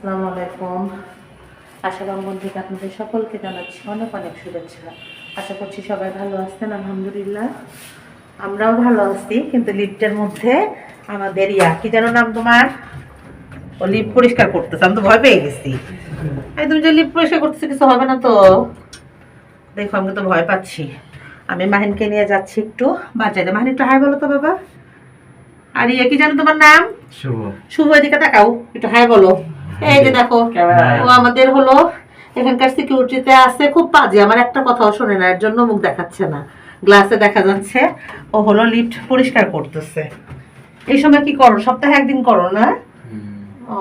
আসসালামু আলাইকুম। আশা রঙ্গন থেকে আপনাদের সকলকে জানাচ্ছি অনেক অনেক শুভেচ্ছা। আশা করছি সবাই ভালো আছেন আলহামদুলিল্লাহ। আমরাও ভালো আছি কিন্তু লিফটের মধ্যে আমাদের ইয়া কি যেন নাম তোমার? ও লিফট পরিষ্কার করতেছে আমি তো ভয় পেয়ে গেছি। এই তুমি যে লিফট পরিষ্কার করতেছো কিছু হবে না তো? দেখো আমি তো ভয় পাচ্ছি। আমি মাহিনকে নিয়ে যাচ্ছি একটু বাজারে। মাহিন একটু হাই বলো তো বাবা। আর ইয়ে কি জানো তোমার নাম? শুভ। শুভ এদিকে তাকাও একটু হাই বলো। এই যে দেখো ও আমাদের হলো এখানকার সিকিউরিটিতে আছে খুব বাজে আমার একটা কথাও শোনে না এর জন্য মুখ দেখাচ্ছে না গ্লাসে দেখা যাচ্ছে ও হলো লিফট পরিষ্কার করতেছে। এই সময় কি করো সপ্তাহে একদিন করো না? ও।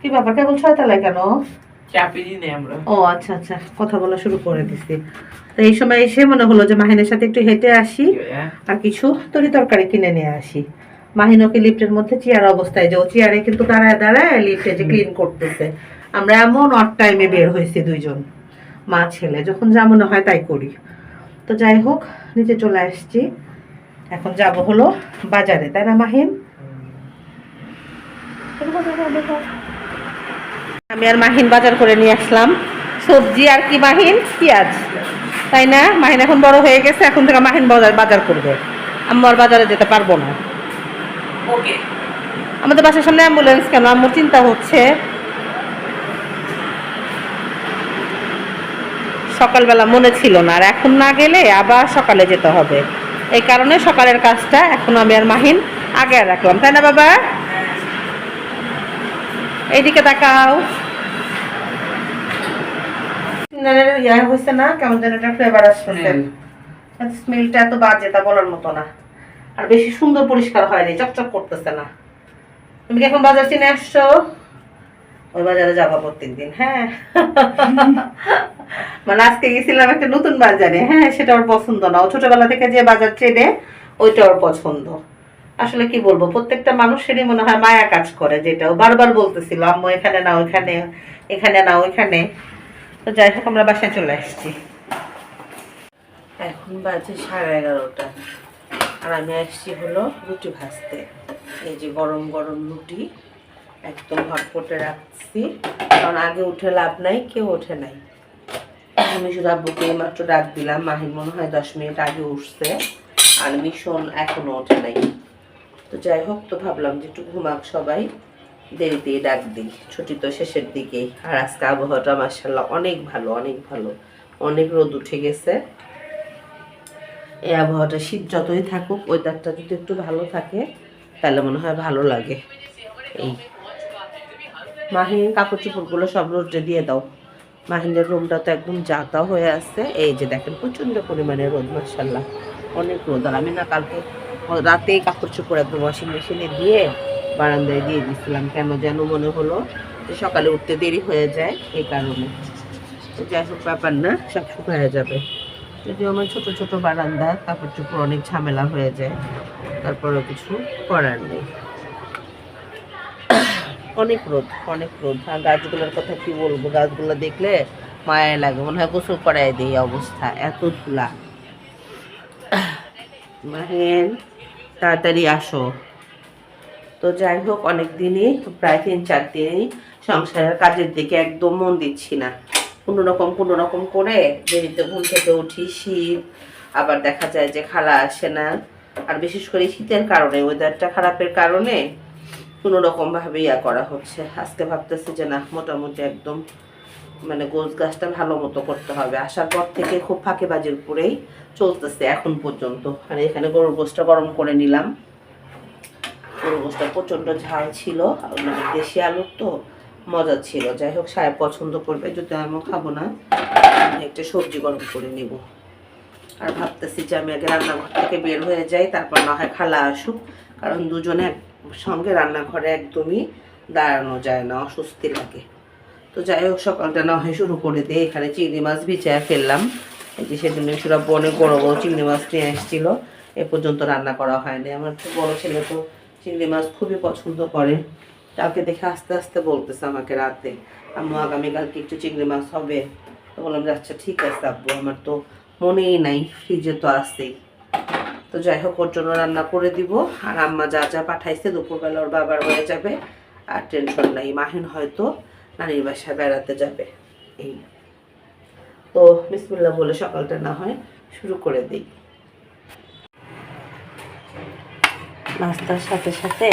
কি ব্যাপার কেবল ছয়তলায় কেন? ও আচ্ছা আচ্ছা কথা বলা শুরু করে দিছি। তো এই সময় এসে মনে হলো যে মাহিনের সাথে একটু হেঁটে আসি আর কিছু তরি তরকারি কিনে নিয়ে আসি। মাহিনকে লিফটের মধ্যে চেয়ার অবস্থায় যে ও চেয়ারে কিন্তু দাঁড়ায় দাঁড়ায় লিফটে যে ক্লিন করতেছে। আমরা এমন অট টাইমে বের হয়েছি দুইজন মা ছেলে। যখন যা মনে হয় তাই করি। তো যাই হোক নিচে চলে আসছি। এখন যাব হলো বাজারে তাই না মাহিন? আমি আর মাহিন বাজার করে নিয়ে আসলাম। সবজি আর কি মাহিন? পেঁয়াজ। তাই না? মাহিন এখন বড় হয়ে গেছে এখন থেকে মাহিন বাজার বাজার করবে। আমি আর বাজারে যেতে পারব না। ওকে। আমাদের বাসার সামনে অ্যাম্বুলেন্স কেন? আমার চিন্তা হচ্ছে। সকালবেলা মনে ছিল না আর এখন না গেলে আবার সকালে যেতে হবে। এই কারণে সকালের কাজটা এখন আমি আর মাহিন আগে রাখলাম। তাই না বাবা? এইদিকে তাকাও। ইয়া হয়েছে না কেমন যেন একটা ফ্লেভার আসতেছে। স্মেলটা এত বাজে তা বলার মতো না। আর বেশি সুন্দর পরিষ্কার হয়নি চকচক করতেছে না। তুমি কি এখন বাজার চিনে আসছো? ওই বাজারে যাব প্রত্যেকদিন হ্যাঁ। মানে আজকে গেছিলাম একটা নতুন বাজারে হ্যাঁ সেটা ওর পছন্দ না। ও ছোটবেলা থেকে যে বাজার চেনে ওইটা ওর পছন্দ। আসলে কি বলব প্রত্যেকটা মানুষেরই মনে হয় মায়া কাজ করে যেটা। ও বারবার বলতেছিল আম্মু এখানে না ওইখানে এখানে না ওইখানে তো যাই হোক আমরা বাসায় চলে আসছি। এখন বাজে সাড়ে এগারোটা। আর আমি আসছি হলো রুটি ভাজতে। এই যে গরম গরম রুটি একদম হটপটে রাখছি। কারণ আগে উঠে লাভ নাই, কেউ ওঠে নাই। আমি শুধু আব্বুকে মাত্র ডাক দিলাম মাহিন মনে হয় দশ মিনিট আগে উঠছে। আর মিশন এখনও ওঠে নাই। তো যাই হোক, তো ভাবলাম যে একটু ঘুমাক সবাই দেরিতে ডাক দিই। ছুটি তো শেষের দিকেই। আর আজকে আবহাওয়াটা মার্শাল্লাহ অনেক ভালো অনেক ভালো। অনেক রোদ উঠে গেছে। এই আবহাওয়াটা শীত যতই থাকুক ওয়েদারটা যদি একটু ভালো থাকে, তাহলে মনে হয় ভালো লাগে। এই মাহিন কাপড় চোপড়গুলো সব রোদে দিয়ে দাও। মাহিনের রুমটা তো একদম জাতা হয়ে আছে। এই যে দেখেন, প্রচণ্ড পরিমাণে রোদ মার্শাল্লাহ অনেক রোদ। আর আমি না কালকে রাতেই কাপড় চোপড় একদম ওয়াশিং মেশিনে দিয়ে বারান্দায় দিয়ে দিয়েছিলাম। কেন যেন মনে হলো যে সকালে উঠতে দেরি হয়ে যায়, এই কারণে। যাই হোক, ব্যাপার না, সব শুকায় যাবে। যদিও আমার ছোট ছোট বারান্দা, কাপড় চোপড় অনেক ঝামেলা হয়ে যায়। তারপরেও কিছু করার নেই। অনেক রোদ অনেক রোদ। আর গাছগুলোর কথা কি বলব? গাছগুলো দেখলে মায়া লাগে। মনে হয় গোসল করাই দিই অবস্থা। এত ধুলা। তাড়াতাড়ি আসো। তো যাই হোক অনেক দিনই প্রায় তিন চার দিনই সংসারের কাজের দিকে একদম মন দিচ্ছি না। কোনো রকম কোনো রকম করে দেরিতে ঘুম থেকে উঠি, শীত, আবার দেখা যায় যে খালা আসে না। আর বিশেষ করে শীতের কারণে ওয়েদারটা খারাপের কারণে কোনো রকম ভাবে ইয়া করা হচ্ছে। আজকে ভাবতেছি যে না, মোটামুটি একদম মানে গোছ গাছটা ভালো মতো করতে হবে। আসার পর থেকে খুব ফাঁকে বাজের উপরেই চলতেছে এখন পর্যন্ত। আর এখানে গরুর গোছটা গরম করে নিলাম। গরুর গোছটা প্রচণ্ড ঝাল ছিল মানে দেশি আলুর তো। মজা ছিল। যাই হোক সাহেব পছন্দ করবে, যদি আমিও খাব না, আমি একটা সবজি গরম করে নিব। আর ভাবতেছি যে আমি আগে রান্নাঘর থেকে বের হয়ে যাই, তারপর না হয় খালা আসুক, কারণ দুজনে সঙ্গে রান্নাঘরে একদমই দাঁড়ানো যায় না, অস্বস্তি লাগে। তো যাই হোক সকালটা না হয় শুরু করে দিয়ে এখানে চিংড়ি মাছ ভিজায় ফেললাম। এই যে সেদিন সেটা অনেক বড় বড় চিংড়ি মাছ নিয়ে এসেছিল এ পর্যন্ত রান্না করা হয়নি। আমার বড় ছেলে তো চিংড়ি মাছ খুবই পছন্দ করে। কালকে দেখে আস্তে আস্তে বলতেছে আমাকে রাতে, আম্মু আগামীকালকে একটু চিংড়ি মাছ হবে। তো বললাম যে আচ্ছা ঠিক আছে আব্বু, আমার তো মনেই নাই ফ্রিজে তো আছেই। তো যাই হোক, ওর জন্য রান্না করে দিব। আর আম্মা যা যা পাঠাইছে, দুপুরবেলা ওর বাবার হয়ে যাবে। আর টেনশন নাই, মাহিন হয়তো নানির বাসায় বেড়াতে যাবে। এই। তো বিসমিল্লাহ বলে সকালটা না হয়, শুরু করে দিই। নাস্তার সাথে সাথে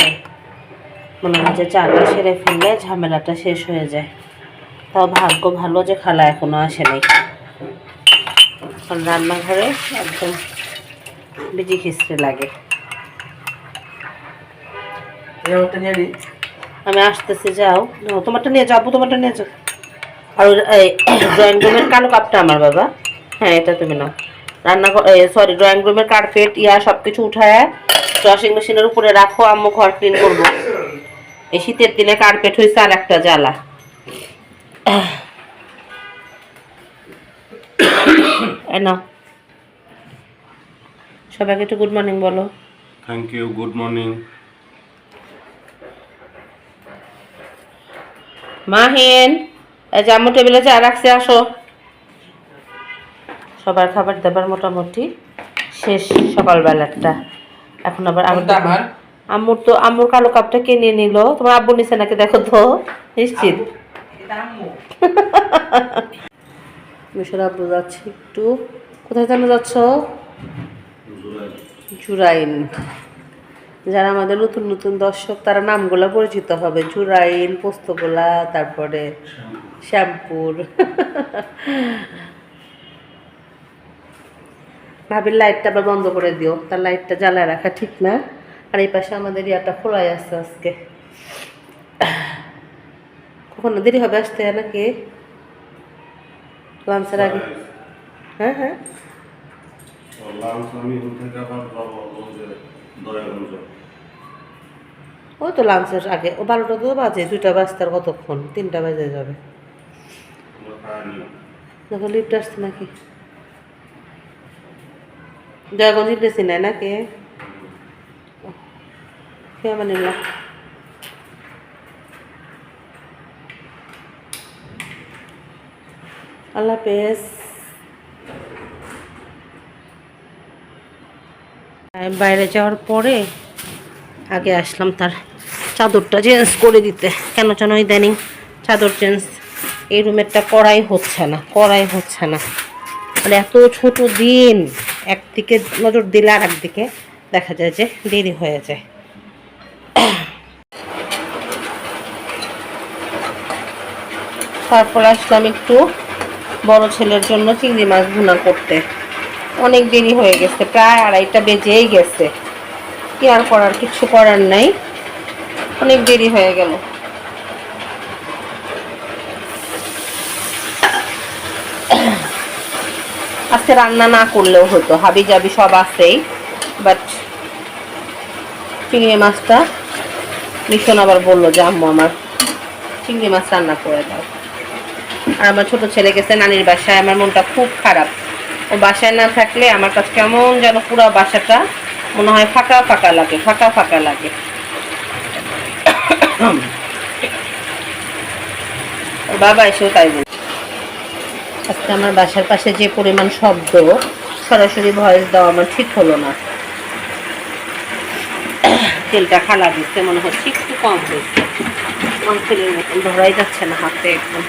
মনে হয় যে চাটা সেরে ফেললে ঝামেলাটা শেষ হয়ে যায়। তাও ভাগ্য ভালো যে খালা এখনও আসে নাই। কারণ রান্নাঘরে একদম বিজি খিস্ত্রি লাগে। আমি আসতেছি যাও। তোমারটা নিয়ে যাব তোমারটা নিয়ে যাও। আর এই ড্রয়িং রুমের কালো কাপটা আমার বাবা। হ্যাঁ এটা তুমি নাও। রান্না সরি ড্রয়িং রুমের কার্পেট ইয়া সব কিছু উঠায় ওয়াশিং মেশিনের উপরে রাখো আম্মু ঘর ক্লিন করব। এই শীতের দিনে কার্পেট হয়েছে আর একটা জ্বালা। এই সবাইকে একটু গুড মর্নিং বলো। Thank you good morning Mahin এই যে আম্মু টেবিলে চা রাখছে আসো। সবার খাবার দাবার মোটামুটি শেষ সকালবেলাটা। এখন আবার আমি আমার? আম্মুর তো আম্মুর কালো কাপটা কিনে নিল? তোমার আব্বু নিচে নাকি দেখো তো? নিশ্চিত। মিশর আব্বু যাচ্ছি একটু। কোথায় যেন যাচ্ছ? জুরাইন। যারা আমাদের নতুন নতুন দর্শক তারা নামগুলো পরিচিত হবে। জুরাইন পোস্তগোলা তারপরে শ্যামপুর। ভাবির লাইটটা আবার বন্ধ করে দিও। তার লাইটটা জ্বালায় রাখা ঠিক না? আর এই পাশে আমাদের ইয়াটা খোলাই আছে আজকে। কখনো দেরি হবে আসতে নাকি? লাঞ্চের আগে। হ্যাঁ হ্যাঁ। ওই তো লাঞ্চের আগে। ও বারোটা তো বাজে দুইটা বাজতে আর কতক্ষণ? তিনটা বাজে যাবে। দেখো লিফট আসছে নাকি? ইন্ডেসি নেয় নাকি? নিলাম আল্লাহ আমি বাইরে যাওয়ার পরে আগে আসলাম তার চাদরটা চেঞ্জ করে দিতে। কেন যেন ইদানিং চাদর চেঞ্জ এই রুমেরটা করাই হচ্ছে না, করাই হচ্ছে না। মানে এত ছোট দিন, একদিকে নজর দিলে আর একদিকে দেখা যায় যে দেরি হয়ে যায়। তারপর আসলাম একটু বড় ছেলের জন্য চিংড়ি মাছ ভুনা করতে। অনেক দেরি হয়ে গেছে, প্রায় আড়াইটা বেজেই গেছে। কি আর করার, কিছু করার নাই। অনেক দেরি হয়ে গেল। আজকে রান্না না করলেও হতো হাবি জাবি সব আছেই বাট চিংড়ি মাছটা মিশন আবার বলল যে, আম্মু, আমার চিংড়ি মাছ রান্না করে দাও। আর আমার ছোট ছেলে গেছে নানির বাসায়। আমার মনটা খুব খারাপ। ও বাসায় না থাকলে আমার কাছে কেমন যেন পুরো বাসাটা মনে হয় ফাঁকা ফাঁকা লাগে, ফাঁকা ফাঁকা লাগে। বাবা এসেও তাই বল আজকে আমার বাসার পাশে যে পরিমাণ শব্দ, সরাসরি ভয়েস দেওয়া আমার ঠিক হলো না। তেলটা খালা দিচ্ছে, মনে হচ্ছে একটু কম হয়েছে। কম তেলের মতন, ধরাই যাচ্ছে না হাতে একদম।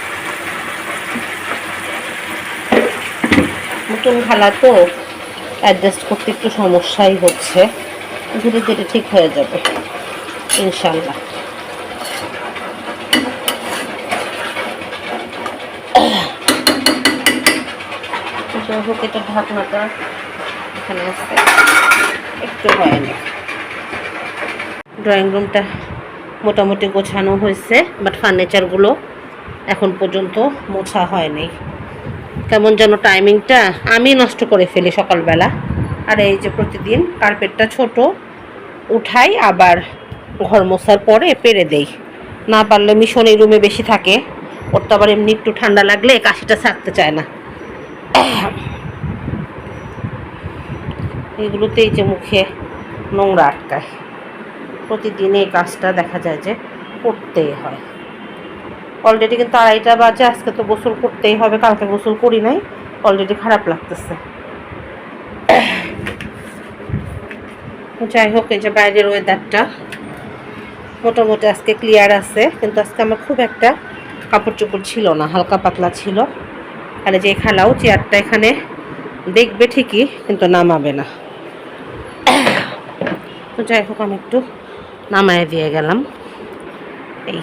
নতুন খালা তো অ্যাডজাস্ট করতে একটু সমস্যাই হচ্ছে। ধীরে ধীরে ঠিক হয়ে যাবে ইনশাল্লাহ হোক, এটা ঢাকনাটা এখানে আছে। একটু হয়নি। ড্রয়িং রুমটা মোটামুটি গোছানো হয়েছে বাট ফার্নিচারগুলো এখন পর্যন্ত মোছা হয়নি। কেমন যেন টাইমিংটা আমি নষ্ট করে ফেলি সকালবেলা। আর এই যে প্রতিদিন কার্পেটটা ছোট, উঠাই, আবার ঘর মোছার পরে পেরে দেই। না পারলে মিশন এই রুমে বেশি থাকে, ওর তো আবার এমনি একটু ঠান্ডা লাগলে কাশিটা ছাড়তে চায় না। এগুলোতেই যে মুখে নোংরা আটকায়। প্রতিদিন এই কাজটা দেখা যায় যে করতেই হয়। অলরেডি কিন্তু আড়াইটা বাজে, আজকে তো গোসল করতেই হবে, কালকে গোসল করি নাই অলরেডি খারাপ লাগতেছে। যাই হোক, এই যে বাইরের ওয়েদারটা মোটামুটি আজকে ক্লিয়ার আছে, কিন্তু আজকে আমার খুব একটা কাপড় চোপড় ছিল না, হালকা পাতলা ছিল। আর যে খেলাও চেয়ারটা এখানে দেখবে ঠিকই, কিন্তু নামাবে না। তো যাই হোক, আমি একটু নামায় দিয়ে গেলাম। এই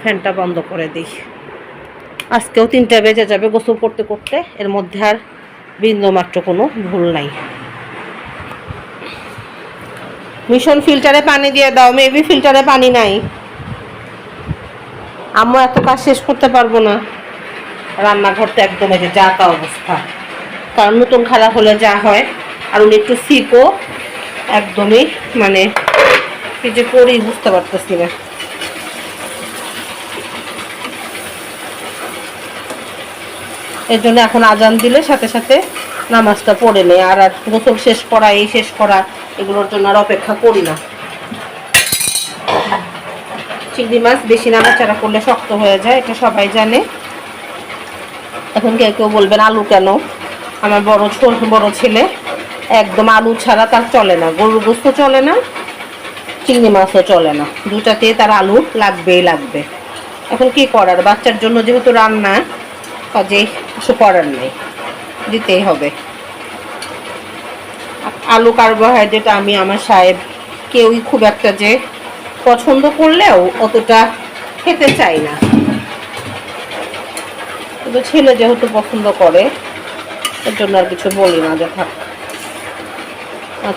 ফ্যানটা বন্ধ করে দিই। আজকেও তিনটা বেজে যাবে গোসল করতে করতে, এর মধ্যে আর বিন্দুমাত্র কোনো ভুল নাই। মিশন ফিল্টারে পানি দিয়ে দাও, মেবি ফিল্টারে পানি নাই। আম্মু এত কাজ শেষ করতে পারব না। রান্নাঘরটা একদম এই যে যা তা অবস্থা। কারণ নতুন খারাপ হলে যা হয়, আর উনি একটু সিকো একদমই মানে কি যে করি বুঝতে পারতেছি না। এর জন্য এখন আজান দিলে সাথে সাথে নামাজটা পড়ে নেই, আর আর গোসল শেষ করা, এই শেষ করা, এগুলোর জন্য আর অপেক্ষা করি না। চিংড়ি মাছ বেশি নাড়াচাড়া করলে শক্ত হয়ে যায়, এটা সবাই জানে। এখন কেউ কেউ বলবেন, আলু কেন? আমার বড় ছোট বড় ছেলে, একদম আলু ছাড়া তার চলে না, গরুর গোস্ত চলে না। চিংড়ি মাছও চলে না। দুটাতে তার আলু লাগবেই লাগবে। এখন কি করার? বাচ্চার জন্য যেহেতু রান্না কাজেই কিছু করার নেই। দিতেই হবে। আলু কার্বোহাইড্রেট আমি আমার সাহেব কেউই খুব একটা যে পছন্দ করলেও অতটা খেতে চাই না। ছেলে যেহেতু পছন্দ করে এর জন্য আর কিছু বলি না যে থাক আর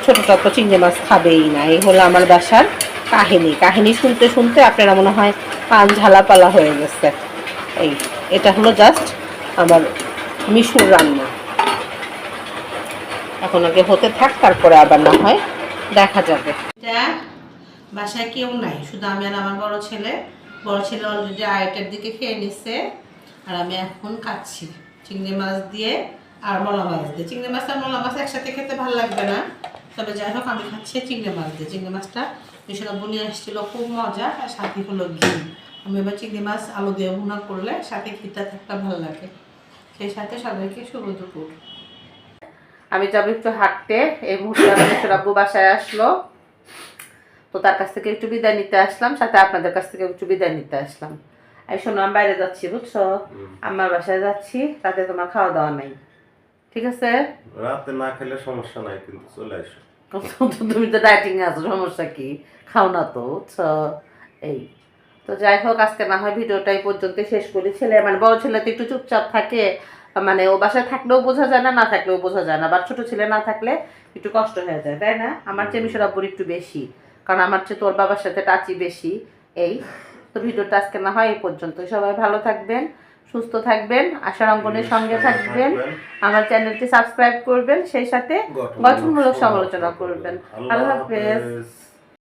ছোটটা তো চিংড়ি মাছ খাবেই না। এই হলো আমার বাসার কাহিনী। কাহিনী শুনতে শুনতে আপনারা মনে হয় পান ঝালাপালা হয়ে গেছে। এই, এটা হলো জাস্ট আমার মিশুর রান্না। এখন আগে হতে থাক, তারপরে আবার না হয় দেখা যাবে। বাসায় কেউ নাই, শুধু আমি আর আমার বড় ছেলে। বড় ছেলে অলরেডি আড়াইটার দিকে খেয়ে নিচ্ছে আর আমি এখন খাচ্ছি। চিংড়ি মাছ দিয়ে আর মলা মাছ দিয়ে। চিংড়ি মাছ আর মলা মাছ একসাথে খেতে ভালো লাগবে না। তবে যাই হোক আমি খাচ্ছি চিংড়ি মাছ দিয়ে। চিংড়ি মাছটা মিশরা বনিয়ে আসছিল খুব মজা আর সাথে হলো ঘি। আমি এবার চিংড়ি মাছ আলু দিয়ে ভুনা করলে সাথে ঘিটা থাকতে ভালো লাগে। সেই সাথে সবাইকে শুভ দুপুর আমি যাব একটু হাঁটতে। এই মুহূর্তে আমার মিশরাব্বু বাসায় আসলো। তো তার কাছ থেকে একটু বিদায় নিতে আসলাম সাথে আপনাদের কাছ থেকে একটু বিদায় নিতে আসলাম। এই শোনো আমি বাইরে যাচ্ছি বুঝছ? আমার বাসায় যাচ্ছি তাতে তোমার খাওয়া দাওয়া নাই। ঠিক আছে? রাতে না খেলে সমস্যা নাই কিন্তু চলে আসো। তুমি তো ডায়েটিং আছো সমস্যা কি? খাও না তো এই। তো যাই হোক আজকে না হয় ভিডিওটা এই পর্যন্ত শেষ করি। ছেলে মানে বড় ছেলে তো একটু চুপচাপ থাকে মানে ও বাসায় থাকলেও বোঝা যায় না না থাকলেও বোঝা যায় না। বা ছোট ছেলে না থাকলে একটু কষ্ট হয়ে যায় তাই না? আমার চেয়ে মিশর আব্বুর একটু বেশি কারণ আমার চেয়ে তোর বাবার সাথে টাচি বেশি। এই। তো ভিডিওটা আজকে না হয় এই পর্যন্ত সবাই ভালো থাকবেন। সুস্থ থাকবেন আশার অঙ্গনের সঙ্গে থাকবেন। আমার চ্যানেলটি সাবস্ক্রাইব করবেন সেই সাথে গঠনমূলক সমালোচনা করবেন। আল্লাহ হাফেজ।